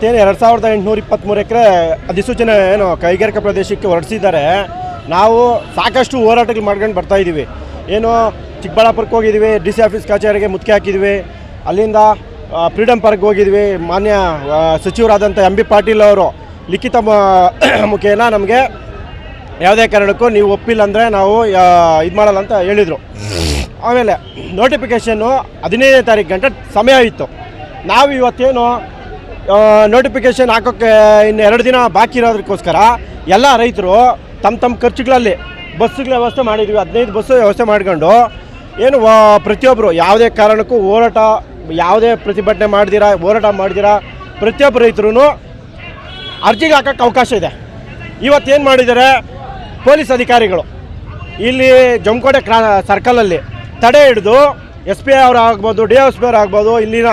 ಇವತ್ತೇನು ಎರಡು ಸಾವಿರದ ಎಂಟುನೂರ ಇಪ್ಪತ್ತ್ಮೂರು ಎಕರೆ ಅಧಿಸೂಚನೆ ಏನು ಕೈಗಾರಿಕಾ ಪ್ರದೇಶಕ್ಕೆ ಹೊರಡಿಸಿದ್ದಾರೆ. ನಾವು ಸಾಕಷ್ಟು ಹೋರಾಟಗಳು ಮಾಡ್ಕೊಂಡು ಬರ್ತಾ ಇದ್ದೀವಿ. ಏನು ಚಿಕ್ಕಬಳ್ಳಾಪುರಕ್ಕೆ ಹೋಗಿದ್ದೀವಿ, ಡಿ ಸಿ ಆಫೀಸ್ ಕಚೇರಿಗೆ ಮುತ್ತಿಗೆ ಹಾಕಿದ್ವಿ ಅಲ್ಲಿಂದ ಫ್ರೀಡಮ್ ಪಾರ್ಕ್ ಹೋಗಿದ್ವಿ ಮಾನ್ಯ ಸಚಿವರಾದಂಥ ಎಂ ಬಿ ಪಾಟೀಲ್ ಅವರು ಲಿಖಿತ ಮುಖೇನ ನಮಗೆ ಯಾವುದೇ ಕಾರಣಕ್ಕೂ ನೀವು ಒಪ್ಪಿಲ್ಲ ಅಂದರೆ ನಾವು ಇದು ಮಾಡಲ್ಲ ಅಂತ ಹೇಳಿದರು. ಆಮೇಲೆ ನೋಟಿಫಿಕೇಷನ್ನು ಹದಿನೈದನೇ ತಾರೀಕು ಗಂಟೆ ಸಮಯ ಇತ್ತು ನಾವು ಇವತ್ತೇನು ನೋಟಿಫಿಕೇಷನ್ ಹಾಕೋಕ್ಕೆ ಇನ್ನು ಎರಡು ದಿನ ಬಾಕಿ ಇರೋದಕ್ಕೋಸ್ಕರ ಎಲ್ಲ ರೈತರು ತಮ್ಮ ತಮ್ಮ ಖರ್ಚುಗಳಲ್ಲಿ ಬಸ್ಸುಗಳ ವ್ಯವಸ್ಥೆ ಮಾಡಿದ್ವಿ, ಹದಿನೈದು ಬಸ್ಸು ವ್ಯವಸ್ಥೆ ಮಾಡ್ಕೊಂಡು ಏನು ಪ್ರತಿಯೊಬ್ಬರು ಯಾವುದೇ ಕಾರಣಕ್ಕೂ ಹೋರಾಟ, ಯಾವುದೇ ಪ್ರತಿಭಟನೆ ಮಾಡ್ದಿರಾ, ಹೋರಾಟ ಮಾಡ್ದಿರಾ, ಪ್ರತಿಯೊಬ್ಬ ರೈತರೂ ಅರ್ಜಿಗೆ ಹಾಕೋಕ್ಕೆ ಅವಕಾಶ ಇದೆ. ಇವತ್ತೇನು ಮಾಡಿದ್ದಾರೆ, ಪೊಲೀಸ್ ಅಧಿಕಾರಿಗಳು. ಇಲ್ಲಿ ಜಮಕೋಟೆ ಕ್ರಾ ಸರ್ಕಲಲ್ಲಿ ತಡೆ ಹಿಡಿದು ಎಸ್ ಪಿ ಐ ಅವರು ಆಗ್ಬೋದು, ಡಿ ಎಸ್ ಪಿ ಅವ್ರು ಆಗ್ಬೋದು, ಇಲ್ಲಿನ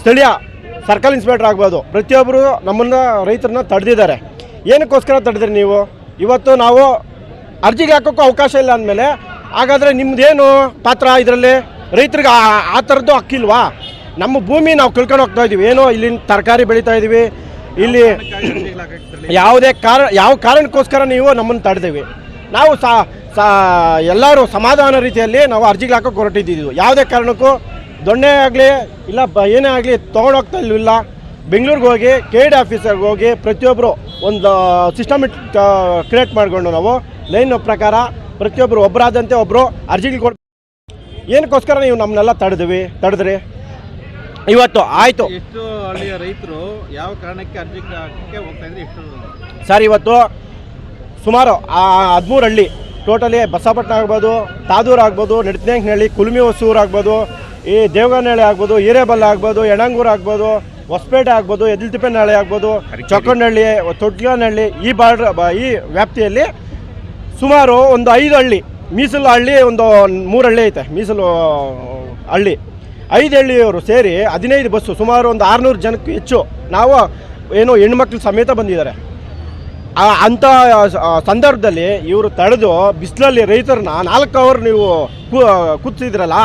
ಸ್ಥಳೀಯ ಸರ್ಕಲ್ ಇನ್ಸ್ಪೆಕ್ಟರ್ ಆಗ್ಬೋದು. ಪ್ರತಿಯೊಬ್ಬರು ನಮ್ಮನ್ನು ರೈತರನ್ನ ತಡೆದಿದ್ದಾರೆ. ಏನಕ್ಕೋಸ್ಕರ ತಡೆದ್ರಿ ನೀವು? ಇವತ್ತು ನಾವು ಅರ್ಜಿಗೆ ಹಾಕೋಕ್ಕೂ ಅವಕಾಶ ಇಲ್ಲ ಅಂದಮೇಲೆ, ಹಾಗಾದರೆ ನಿಮ್ಮದೇನು ಪಾತ್ರ ಇದರಲ್ಲಿ? ರೈತರಿಗೆ ಆ- ಥರದ್ದು ಹಕ್ಕಿಲ್ವಾ? ನಮ್ಮ ಭೂಮಿ ನಾವು ಕಳ್ಕೊಂಡು ಹೋಗ್ತಾ ಇದ್ದೀವಿ ಏನೋ ಇಲ್ಲಿ ತರಕಾರಿ ಬೆಳೀತಾ ಇದ್ದೀವಿ ಇಲ್ಲಿ ಯಾವುದೇ ಕಾರಣ ಯಾವ ಕಾರಣಕ್ಕೋಸ್ಕರ ನೀವು ನಮ್ಮನ್ನು ತಡೆದೇವಿ ನಾವು ಸಾ ಎಲ್ಲರೂ ಸಮಾಧಾನ ರೀತಿಯಲ್ಲಿ ನಾವು ಅರ್ಜಿಗೆ ಹಾಕೋಕೆ ಹೊರಟಿದ್ದೀವಿ. ಯಾವುದೇ ಕಾರಣಕ್ಕೂ ದೊಣ್ಣೆ ಆಗಲಿ ಇಲ್ಲ ಬ ಏನೇ ಆಗಲಿ ತೊಗೊಂಡೋಗ್ತಾ ಇಲ್ಲ ಬೆಂಗಳೂರಿಗೆ ಹೋಗಿ ಕೆ ಡಿ ಆಫೀಸರ್ಗೆ ಹೋಗಿ ಪ್ರತಿಯೊಬ್ಬರು ಒಂದು ಸಿಸ್ಟಮೆಟ್ ಕ್ರಿಯೇಟ್ ಮಾಡಿಕೊಂಡು ನಾವು. ಲೈನ್ ಪ್ರಕಾರ ಪ್ರತಿಯೊಬ್ಬರು ಒಬ್ಬರಾದಂತೆ ಒಬ್ಬರು ಅರ್ಜಿಗಳು ಕೊಡ್ ಏನಕ್ಕೋಸ್ಕರ ನೀವು ನಮ್ಮನ್ನೆಲ್ಲ ತಡೆದ್ವಿ ತಡೆದ್ರಿ? ಇವತ್ತು ಆಯಿತು. ಎಷ್ಟು ಹಳ್ಳಿಯ ರೈತರು ಯಾವ ಕಾರಣಕ್ಕೆ ಅರ್ಜಿ ಹಾಕಕ್ಕೆ ಹೋಗ್ತಾ ಇದ್ರೆ ಎಷ್ಟು ಸರ್ ಇವತ್ತು ಸುಮಾರು ಹದಿಮೂರು ಹಳ್ಳಿ. ಟೋಟಲಿ ಬಸಪಟ್ಟಣ ಆಗ್ಬೋದು ತಾದೂರು ಆಗ್ಬೋದು ನಡತನೇಂಕನಹಳ್ಳಿ ಕುಲ್ಮಿ ಹೊಸೂರು ಆಗ್ಬೋದು ಈ ದೇವಗನಹಳ್ಳಿ ಆಗ್ಬೋದು ಹಿರೇಬಲ್ಲ ಆಗ್ಬೋದು ಯಣಂಗೂರು ಆಗ್ಬೋದು ಹೊಸಪೇಟೆ ಆಗ್ಬೋದು ಎದಿಲ್ತಿಪ್ಪನಹಳ್ಳಿ ಆಗ್ಬೋದು ಚೊಕ್ಕನಹಳ್ಳಿ ತೊಟ್ಲನಹಳ್ಳಿ ಈ ಬಾರ್ಡ್ರ್ ಈ ವ್ಯಾಪ್ತಿಯಲ್ಲಿ ಸುಮಾರು ಒಂದು ಐದು ಹಳ್ಳಿ ಮೀಸಲು ಹಳ್ಳಿ ಒಂದು ಮೂರು ಹಳ್ಳಿ ಐತೆ ಮೀಸಲು ಹಳ್ಳಿ. ಐದು ಹಳ್ಳಿಯವರು ಸೇರಿ ಹದಿನೈದು ಬಸ್ಸು ಸುಮಾರು ಒಂದು ಆರುನೂರು ಜನಕ್ಕೆ ಹೆಚ್ಚು ನಾವು ಏನು ಹೆಣ್ಮಕ್ಳು ಸಮೇತ ಬಂದಿದ್ದಾರೆ. ಆ ಅಂಥ ಸಂದರ್ಭದಲ್ಲಿ ಇವರು ತಡೆದು ಬಿಸಿಲಲ್ಲಿ ರೈತರನ್ನ ನಾಲ್ಕು ಅವರ್ ನೀವು ಕೂತಿದ್ರಲ್ಲ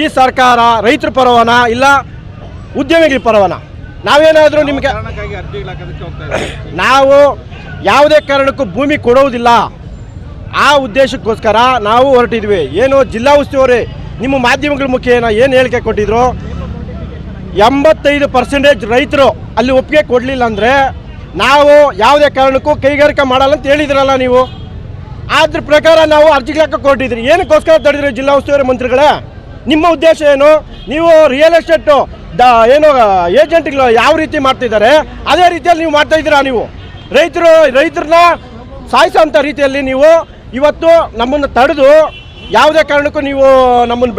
ಈ ಸರ್ಕಾರ ರೈತರ ಪರವನ ಇಲ್ಲ ಉದ್ಯಮಿಗಳ ಪರವನ? ನಾವೇನಾದರೂ ನಿಮಗೆ ನಾವು ಯಾವುದೇ ಕಾರಣಕ್ಕೂ ಭೂಮಿ ಕೊಡುವುದಿಲ್ಲ ಆ ಉದ್ದೇಶಕ್ಕೋಸ್ಕರ ನಾವು ಹೊರಟಿದ್ವಿ. ಏನು ಜಿಲ್ಲಾ ಉಸ್ತುವಾರಿ ನಿಮ್ಮ ಮಾಧ್ಯಮಗಳ ಮುಖೇನ ಏನು ಹೇಳಿಕೆ ಕೊಟ್ಟಿದ್ರು? ಎಂಬತ್ತೈದು ಪರ್ಸೆಂಟೇಜ್ ರೈತರು ಅಲ್ಲಿ ಒಪ್ಪಿಗೆ ಕೊಡಲಿಲ್ಲ ಅಂದರೆ ನಾವು ಯಾವುದೇ ಕಾರಣಕ್ಕೂ ಕೈಗಾರಿಕೆ ಮಾಡಲ್ಲ ಅಂತ ಹೇಳಿದ್ರಲ್ಲ ನೀವು? ಅದ್ರ ಪ್ರಕಾರ ನಾವು ಅರ್ಜಿಗಳಾಕ ಕೊಟ್ಟಿದ್ರಿ. ಏನಕ್ಕೋಸ್ಕರ ತಡೆದ್ರಿ ಜಿಲ್ಲಾ ಉಸ್ತುವಾರಿ ಮಂತ್ರಿಗಳೇ? ನಿಮ್ಮ ಉದ್ದೇಶ ಏನು? ನೀವು ರಿಯಲ್ ಎಸ್ಟೇಟು ದ ಏನು ಏಜೆಂಟ್ಗಳು ಯಾವ ರೀತಿ ಮಾಡ್ತಿದ್ದಾರೆ? ಅದೇ ರೀತಿಯಲ್ಲಿ ನೀವು ಮಾಡ್ತಾ ಇದ್ದೀರಾ ನೀವು? ರೈತರು, ರೈತರನ್ನ ಸಾಯಿಸೋಂಥ ರೀತಿಯಲ್ಲಿ ನೀವು ಇವತ್ತು ನಮ್ಮನ್ನು ತಡೆದು ಯಾವುದೇ ಕಾರಣಕ್ಕೂ ನೀವು ನಮ್ಮನ್ನು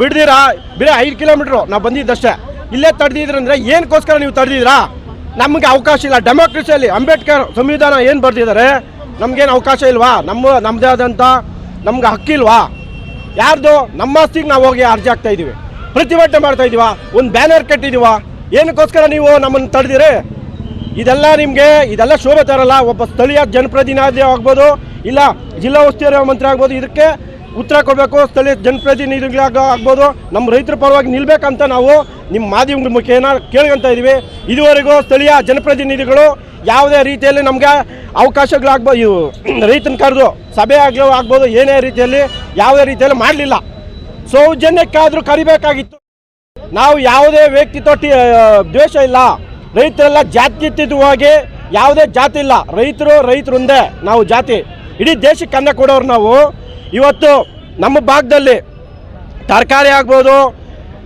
ಬಿಡ್ದಿರಾ? ಬರೀ ಐದು ಕಿಲೋಮೀಟ್ರು ನಾವು ಬಂದಿದ್ದಷ್ಟೇ. ಇಲ್ಲೇ ತಡೆದಿದ್ರಂದ್ರೆ ಏನಕ್ಕೋಸ್ಕರ ನೀವು ತಡೆದಿದ್ದೀರಾ? ನಮಗೆ ಅವಕಾಶ ಇಲ್ಲ. ಡೆಮೋಕ್ರೆಸಿಯಲ್ಲಿ ಅಂಬೇಡ್ಕರ್ ಸಂವಿಧಾನ ಏನು ಬರೆದಿದ್ದಾರೆ? ನಮಗೇನು ಅವಕಾಶ ಇಲ್ವಾ? ನಮ್ಮ ನಮ್ಮದೇ ಆದಂಥ ನಮ್ಗೆ ಹಕ್ಕಿಲ್ವಾ? ಯಾರ್ದು? ನಮ್ಮ ಆಸ್ತಿಗೆ ನಾವು ಹೋಗಿ ಅರ್ಜಿ ಹಾಕ್ತಾ ಇದೀವಿ. ಪ್ರತಿಭಟನೆ ಮಾಡ್ತಾ ಇದೀವ? ಒಂದು ಬ್ಯಾನರ್ ಕಟ್ಟಿದೀವ? ಏನಕ್ಕೋಸ್ಕರ ನೀವು ನಮ್ಮನ್ನು ತಡೆದಿರಿ? ಇದೆಲ್ಲ ನಿಮಗೆ, ಇದೆಲ್ಲ ಶೋಭೆ ತರಲ್ಲ. ಒಬ್ಬ ಸ್ಥಳೀಯ ಜನಪ್ರತಿನಿಧಿ ಆಗ್ಬೋದು, ಇಲ್ಲ ಜಿಲ್ಲಾ ಉಸ್ತುವಾರಿ ಮಂತ್ರಿ ಆಗ್ಬೋದು, ಇದಕ್ಕೆ ಉತ್ತರ ಕೊಡಬೇಕು. ಸ್ಥಳೀಯ ಜನಪ್ರತಿನಿಧಿಗಳಾಗ ಆಗ್ಬೋದು. ನಮ್ಮ ರೈತರ ಪರವಾಗಿ ನಿಲ್ಬೇಕಂತ ನಾವು ನಿಮ್ಮ ಮಾಧ್ಯಮಗಳ ಮುಖೇನ ಕೇಳ್ಕೊಂತ ಇದ್ದೀವಿ ಇದುವರೆಗೂ ಸ್ಥಳೀಯ ಜನಪ್ರತಿನಿಧಿಗಳು ಯಾವುದೇ ರೀತಿಯಲ್ಲಿ ನಮಗೆ ಅವಕಾಶಗಳಾಗ್ಬೋದು, ಇವು ರೈತನ ಕರೆದು ಸಭೆ ಆಗಲೂ ಆಗ್ಬೋದು, ಏನೇ ರೀತಿಯಲ್ಲಿ ಯಾವುದೇ ರೀತಿಯಲ್ಲಿ ಮಾಡಲಿಲ್ಲ. ಸೌಜನ್ಯಕ್ಕಾದರೂ ಕರಿಬೇಕಾಗಿತ್ತು. ನಾವು ಯಾವುದೇ ವ್ಯಕ್ತಿತ್ವ ತೊಟ್ಟಿ ದ್ವೇಷ ಇಲ್ಲ. ರೈತರೆಲ್ಲ ಜಾತ್ಯತೀತವಾಗಿ ಯಾವುದೇ ಜಾತಿ ಇಲ್ಲ. ರೈತರು ರೈತರು ಒಂದೇ, ನಾವು ಜಾತಿ. ಇಡೀ ದೇಶಕ್ಕೆ ಅನ್ನ ಕೊಡೋರು ನಾವು. ಇವತ್ತು ನಮ್ಮ ಭಾಗದಲ್ಲಿ ತರಕಾರಿ ಆಗ್ಬೋದು,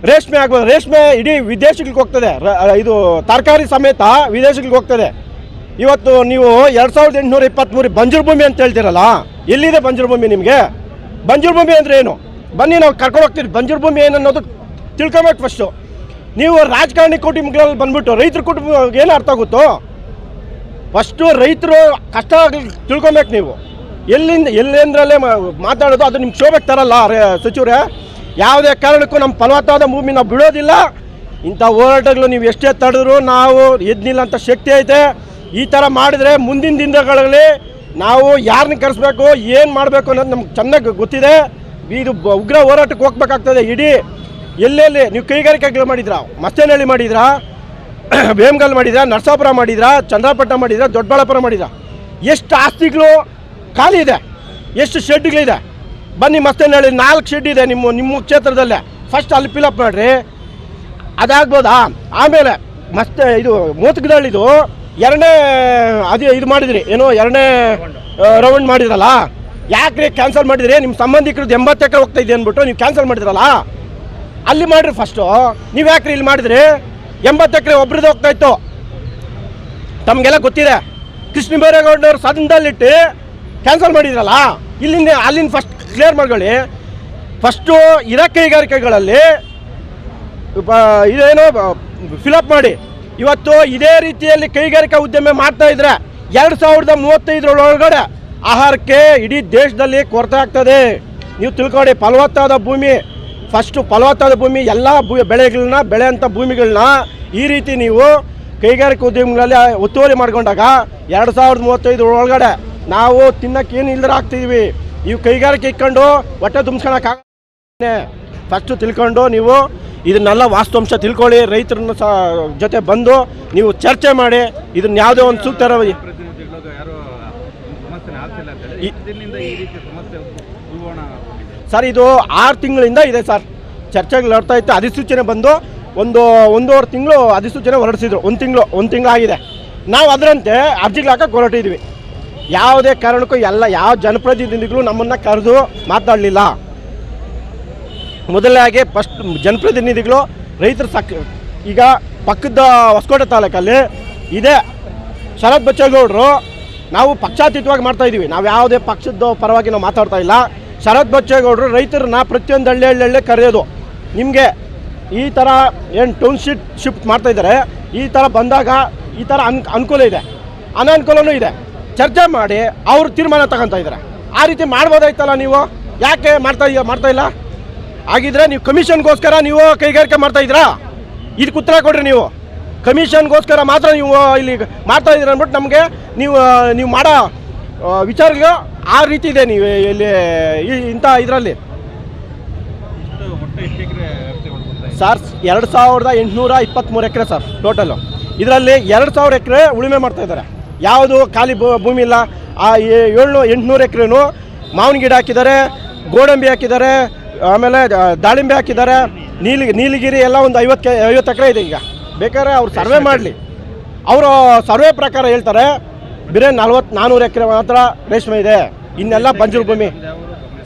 ರೇಷ್ಮೆ ಆಗ್ಬೋದು. ರೇಷ್ಮೆ ಇಡೀ ವಿದೇಶಗಳಿಗೆ ಹೋಗ್ತದೆ. ಇದು ತರಕಾರಿ ಸಮೇತ ವಿದೇಶಗಳಿಗೆ ಹೋಗ್ತದೆ. ಇವತ್ತು ನೀವು ಎರಡು ಸಾವಿರದ ಎಂಟುನೂರ ಇಪ್ಪತ್ತ್ಮೂರು ಬಂಜರು ಭೂಮಿ ಅಂತ ಹೇಳ್ತೀರಲ್ಲ, ಎಲ್ಲಿದೆ ಬಂಜರು ಭೂಮಿ ನಿಮಗೆ? ಬಂಜರು ಭೂಮಿ ಅಂದರೆ ಏನು? ಬನ್ನಿ ನಾವು ಕರ್ಕೊಂಡು ಹೋಗ್ತೀವಿ. ಬಂಜರು ಭೂಮಿ ಏನು ಅನ್ನೋದು ತಿಳ್ಕೊಬೇಕು ಫಸ್ಟು ನೀವು ರಾಜಕಾರಣಿ ಕುಟುಂಬಗಳಲ್ಲಿ ಬಂದ್ಬಿಟ್ಟು ರೈತರ ಕುಟುಂಬ ಏನು ಅರ್ಥ ಆಗುತ್ತೋ? ಫಸ್ಟು ರೈತರು ಕಷ್ಟ ಆಗ್ಲಿ ತಿಳ್ಕೊಬೇಕು ನೀವು. ಎಲ್ಲಿಂದ, ಎಲ್ಲೆಂದ್ರಲ್ಲೇ ಮಾತಾಡೋದು ಅದು ನಿಮ್ಗೆ ಶೋಭೆಗೆ ತರಲ್ಲ ಸಚಿವರೇ. ಯಾವುದೇ ಕಾರಣಕ್ಕೂ ನಮ್ಮ ಫಲವತ್ತಾದ ಭೂಮಿ ನಾವು ಬಿಡೋದಿಲ್ಲ. ಇಂಥ ಹೋರಾಟಗಳು ನೀವು ಎಷ್ಟೇ ತಡೆದ್ರು ನಾವು ಎದ್ನಿಲ್ಲ ಅಂತ ಶಕ್ತಿ ಐತೆ. ಈ ಥರ ಮಾಡಿದರೆ ಮುಂದಿನ ದಿನಗಳಲ್ಲಿ ನಾವು ಯಾರನ್ನ ಕರೆಸ್ಬೇಕು, ಏನು ಮಾಡಬೇಕು ಅನ್ನೋದು ನಮ್ಗೆ ಚೆನ್ನಾಗಿ ಗೊತ್ತಿದೆ. ಇದು ಉಗ್ರ ಹೋರಾಟಕ್ಕೆ ಹೋಗ್ಬೇಕಾಗ್ತದೆ. ಇಡೀ ಎಲ್ಲೆಲ್ಲಿ ನೀವು ಕೈಗಾರಿಕೆಗಳು ಮಾಡಿದ್ರಾ ಮಸ್ತೇನಹಳ್ಳಿ ಮಾಡಿದ್ರಾ ಬೇಮಗಲ್ ಮಾಡಿದ್ರ, ನರಸಾಪುರ ಮಾಡಿದ್ರ, ಚಂದ್ರಪಟ್ಟಣ ಮಾಡಿದ್ರ, ದೊಡ್ಡಬಳ್ಳಾಪುರ ಮಾಡಿದ್ರ, ಎಷ್ಟು ಆಸ್ತಿಗಳು ಖಾಲಿ ಇದೆ, ಎಷ್ಟು ಶೆಡ್ಗಳಿದೆ. ಬನ್ನಿ ಮಸ್ತೇನಹಳ್ಳಿ ನಾಲ್ಕು ಶೆಡ್ ಇದೆ ನಿಮ್ಮ ನಿಮ್ಮ ಕ್ಷೇತ್ರದಲ್ಲೇ. ಫಸ್ಟ್ ಅಲ್ಲಿ ಫಿಲಪ್ ಮಾಡಿರಿ. ಅದಾಗ್ಬೋದಾ? ಆಮೇಲೆ ಮತ್ತೆ ಇದು ಮೂತಕದಳ್ಳಿದು ಎರಡನೇ, ಅದು ಇದು ಮಾಡಿದ್ರಿ, ಏನೋ ಎರಡನೇ ರೌಂಡ್ ಮಾಡಿದ್ರಲ್ಲ? ಯಾಕ್ರಿ ಕ್ಯಾನ್ಸಲ್ ಮಾಡಿದ್ರಿ? ನಿಮ್ಮ ಸಂಬಂಧಿಕರದ್ದು ಎಂಬತ್ತು ಎಕರೆ ಹೋಗ್ತಾ ಅಂದ್ಬಿಟ್ಟು ನೀವು ಕ್ಯಾನ್ಸಲ್ ಮಾಡಿದ್ರಲ್ಲ? ಅಲ್ಲಿ ಮಾಡಿರಿ ಫಸ್ಟು ನೀವು ಯಾಕ್ರಿ ಇಲ್ಲಿ ಮಾಡಿದ್ರಿ? ಎಂಬತ್ತು ಎಕರೆ ಒಬ್ರದ್ದು ಹೋಗ್ತಾ ಇತ್ತು. ತಮಗೆಲ್ಲ ಗೊತ್ತಿದೆ. ಕೃಷ್ಣ ಬೈರೇಗೌಡನವ್ರು ಸದನದಲ್ಲಿಟ್ಟು ಕ್ಯಾನ್ಸಲ್ ಮಾಡಿದ್ರಲ್ಲ? ಇಲ್ಲಿಂದ, ಅಲ್ಲಿಂದ ಫಸ್ಟ್ ಕ್ಲಿಯರ್ ಮಾಡ್ಕೊಳ್ಳಿ. ಫಸ್ಟು ಇರೋ ಕೈಗಾರಿಕೆಗಳಲ್ಲಿ ಇದೇನೋ ಫಿಲಪ್ ಮಾಡಿ. ಇವತ್ತು ಇದೇ ರೀತಿಯಲ್ಲಿ ಕೈಗಾರಿಕಾ ಉದ್ಯಮ ಮಾಡ್ತಾ ಇದ್ರೆ ಎರಡು ಸಾವಿರದ ಮೂವತ್ತೈದರೊಳಗಡೆ ಆಹಾರಕ್ಕೆ ಇಡೀ ದೇಶದಲ್ಲಿ ಕೊರತೆ ಆಗ್ತದೆ. ನೀವು ತಿಳ್ಕೊಳ್ಳಿ, ಫಲವತ್ತಾದ ಭೂಮಿ ಫಸ್ಟು ಫಲವತ್ತಾದ ಭೂಮಿ, ಎಲ್ಲ ಭೂ, ಬೆಳೆಗಳನ್ನ ಬೆಳೆಯಂಥ ಭೂಮಿಗಳನ್ನ ಈ ರೀತಿ ನೀವು ಕೈಗಾರಿಕಾ ಉದ್ಯಮಗಳಲ್ಲಿ ಒತ್ತುವರಿ ಮಾಡ್ಕೊಂಡಾಗ ಎರಡು ಸಾವಿರದ ಮೂವತ್ತೈದರ ಒಳಗಡೆ ನಾವು ತಿನ್ನಕ್ಕೆ ಏನು ಇಲ್ದ್ರೆ ಆಗ್ತಿದ್ವಿ. ಕೈಗಾರಿಕೆ ಇಟ್ಕೊಂಡು ಹೊಟ್ಟೆ ತುಂಬಿಸ್ಕೊಳಕ್ಕಾಗ ಫಸ್ಟು ತಿಳ್ಕೊಂಡು ನೀವು ಇದನ್ನೆಲ್ಲ ವಾಸ್ತವಾಂಶ ತಿಳ್ಕೊಳ್ಳಿ ರೈತರನ್ನ ಸಹ ಜೊತೆ ಬಂದು ನೀವು ಚರ್ಚೆ ಮಾಡಿ ಇದನ್ನ ಯಾವುದೇ ಒಂದು ಸೂಕ್ತ ಸರ್ ಇದು ಆರು ತಿಂಗಳಿಂದ ಇದೆ ಸರ್. ಚರ್ಚೆಗೆ ನಡ್ತಾ ಇತ್ತು ಅಧಿಸೂಚನೆ ಬಂದು ಒಂದು ಒಂದೂವರೆ ತಿಂಗಳು ಅಧಿಸೂಚನೆ ಹೊರಡಿಸಿದ್ರು. ಒಂದು ತಿಂಗಳು ಒಂದು ತಿಂಗಳು ಆಗಿದೆ. ನಾವು ಅದರಂತೆ ಅರ್ಜಿಗಳು ಹಾಕಕ್ಕೆ ಹೊರಟಿದ್ವಿ. ಯಾವುದೇ ಕಾರಣಕ್ಕೂ ಎಲ್ಲ ಯಾವ ಜನಪ್ರತಿನಿಧಿಗಳು ನಮ್ಮನ್ನು ಕರೆದು ಮಾತಾಡಲಿಲ್ಲ. ಮೊದಲಾಗಿ ಫಸ್ಟ್ ಜನಪ್ರತಿನಿಧಿಗಳು, ರೈತರ ಸಕ್, ಈಗ ಪಕ್ಕದ ಹೊಸಕೋಟೆ ತಾಲೂಕಲ್ಲಿ ಇದೆ ಶರತ್ ಬಚ್ಚೇಗೌಡರು. ನಾವು ಪಕ್ಷಾತೀತವಾಗಿ ಮಾಡ್ತಾ ಇದ್ದೀವಿ ನಾವು ಯಾವುದೇ ಪಕ್ಷದ ಪರವಾಗಿ ನಾವು ಮಾತಾಡ್ತಾ ಇಲ್ಲ. ಶರತ್ ಬಚ್ಚೇಗೌಡರು ರೈತರನ್ನ ಪ್ರತಿಯೊಂದು ಹಳ್ಳಿ ಹಳ್ಳಿ ಕರೆಯೋದು. ನಿಮಗೆ ಈ ಥರ ಏನು ಟೌನ್ಶಿಪ್ ಶಿಫ್ಟ್ ಮಾಡ್ತಾ ಇದ್ದಾರೆ. ಈ ಥರ ಬಂದಾಗ ಈ ಥರ ಅನ್, ಅನುಕೂಲ ಇದೆ. ಅನಾನುಕೂಲನೂ ಇದೆ. ಚರ್ಚೆ ಮಾಡಿ ಅವರು ತೀರ್ಮಾನ ತಗೊತಾ ಇದ್ದಾರೆ. ಆ ರೀತಿ ಮಾಡ್ಬೋದಾಯ್ತಲ್ಲ ನೀವು? ಯಾಕೆ ಮಾಡ್ತಾ ಮಾಡ್ತಾ ಇಲ್ಲ? ಆಗಿದ್ರೆ ನೀವು ಕಮಿಷನ್ಗೋಸ್ಕರ ನೀವು ಕೈಗಾರಿಕೆ ಮಾಡ್ತಾ ಇದ್ರಾ ಇದಕ್ಕೆ ಉತ್ತರ ಕೊಡ್ರಿ ನೀವು. ಕಮಿಷನ್ಗೋಸ್ಕರ ಮಾತ್ರ ನೀವು ಇಲ್ಲಿ ಮಾಡ್ತಾ ಇದ್ದೀರ ಅಂದ್ಬಿಟ್ಟು ನಮಗೆ ನೀವು ನೀವು ಮಾಡೋ ವಿಚಾರಗಳು ಆ ರೀತಿ ಇದೆ ನೀವು ಇಲ್ಲಿ ಇಂಥ ಇದರಲ್ಲಿ? ಸರ್ ಎರಡು ಸಾವಿರದ ಎಂಟುನೂರ ಇಪ್ಪತ್ತ್ಮೂರು ಎಕರೆ ಸರ್ ಟೋಟಲು ಇದರಲ್ಲಿ ಎರಡು ಸಾವಿರ ಎಕರೆ ಉಳುಮೆ ಮಾಡ್ತಾ ಇದ್ದಾರೆ. ಯಾವುದು ಖಾಲಿ ಭೂಮಿ ಇಲ್ಲ. ಆ, ಏ- ಏಳ್ನೂ, ಎಂಟುನೂರು ಎಕರೆನು ಮಾವಿನ ಗಿಡ ಹಾಕಿದ್ದಾರೆ, ಗೋಡಂಬಿ ಹಾಕಿದ್ದಾರೆ ಆಮೇಲೆ ದಾಳಿಂಬೆ ಹಾಕಿದ್ದಾರೆ. ನೀಲಿ ನೀಲಗಿರಿ ಎಲ್ಲ ಒಂದು ಐವತ್ತು ಕೆ ಐವತ್ತು ಎಕರೆ ಇದೆ ಈಗ. ಬೇಕಾದ್ರೆ ಅವ್ರು ಸರ್ವೆ ಮಾಡಲಿ. ಅವರು ಸರ್ವೆ ಪ್ರಕಾರ ಹೇಳ್ತಾರೆ ಬಿರೆ ನಲ್ವತ್ತು ನಾನ್ನೂರು ಎಕರೆ ಮಾತ್ರ ರೇಷ್ಮೆ ಇದೆ. ಇನ್ನೆಲ್ಲ ಬಂಜರು ಭೂಮಿ.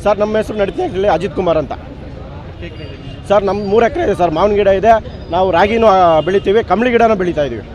ಸರ್ ನಮ್ಮ ಹೆಸರು ನಡೀತೀನಿ ಅಜಿತ್ ಕುಮಾರ್ ಅಂತ? ಸರ್ ನಮ್ಮ ಮೂರು ಎಕರೆ ಇದೆ ಸರ್ ಮಾವಿನ ಗಿಡ ಇದೆ. ನಾವು ರಾಗಿನೂ ಬೆಳಿತೀವಿ ಕಂಬಳಿ ಗಿಡನೂ ಬೆಳೀತಾ ಇದ್ದೀವಿ.